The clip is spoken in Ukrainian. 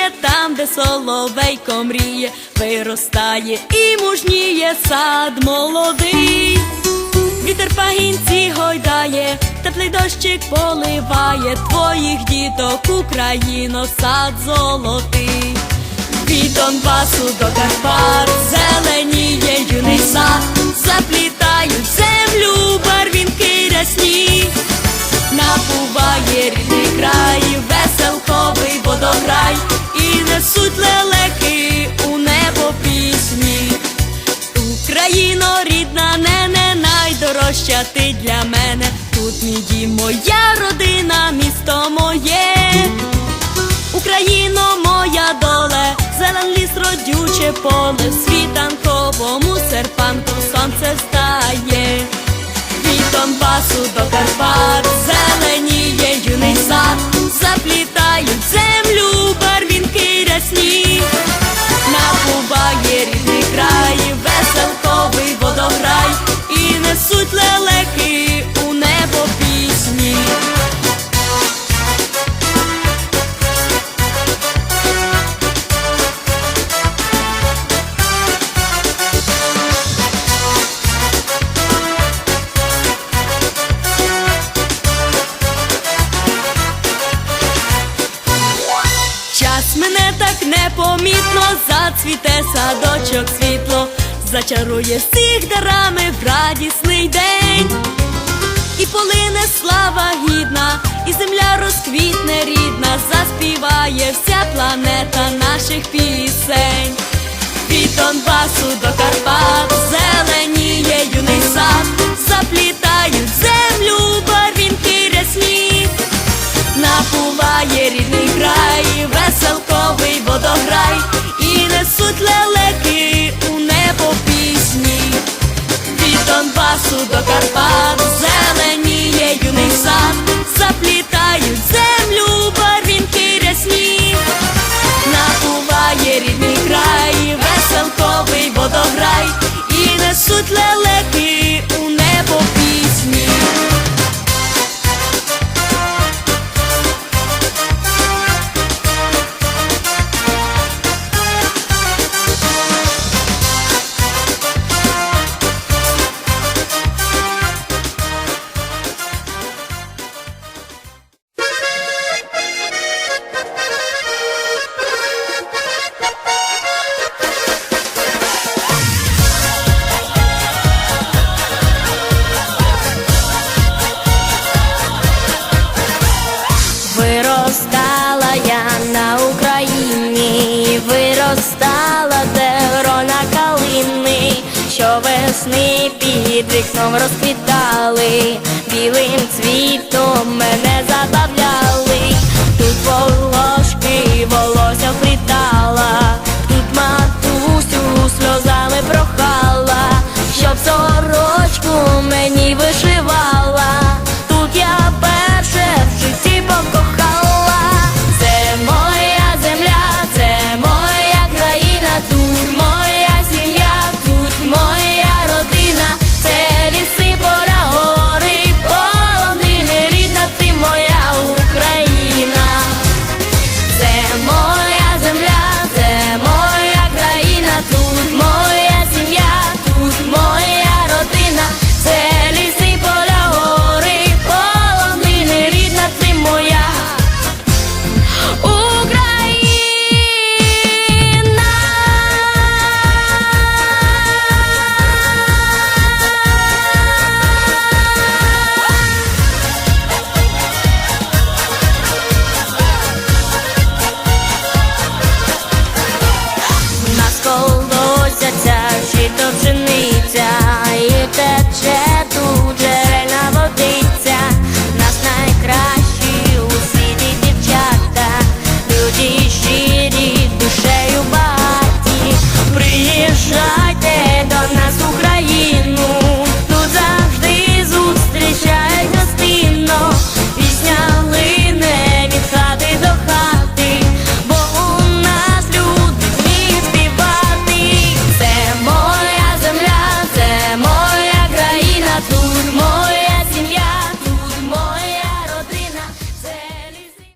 синіє, там, де соловейко мріє, виростає і мужніє сад молодий. Вітер пагінці гойдає, теплий дощик поливає твоїх діток, Україно, сад золотий. Від Донбасу до Карпат зеленіє юний сад, заплітають землю барвінки рясні, напуває рідний край, найдорожча ти для мене. Тут мій дім, моя родина, місто моє. Україно, моя доле, зелен ліс родюче поле, в світанковому серпанку сонце встає. Від Донбасу до Карпат зеленіє непомітно, зацвіте садочок світло, зачарує всіх дарами в радісний день. І полине слава гідна, і земля розквітне рідна, заспіває вся планета наших пісень. Від Донбасу до Карпат Напуває рідний край, веселковий водограй, і несуть лелеки у небо пісні. Від Донбасу до Карпат зростала я на Україні, виростала деро на калини, що весни під вікном розквітали, білим цвітом мене забавляли, тут воло.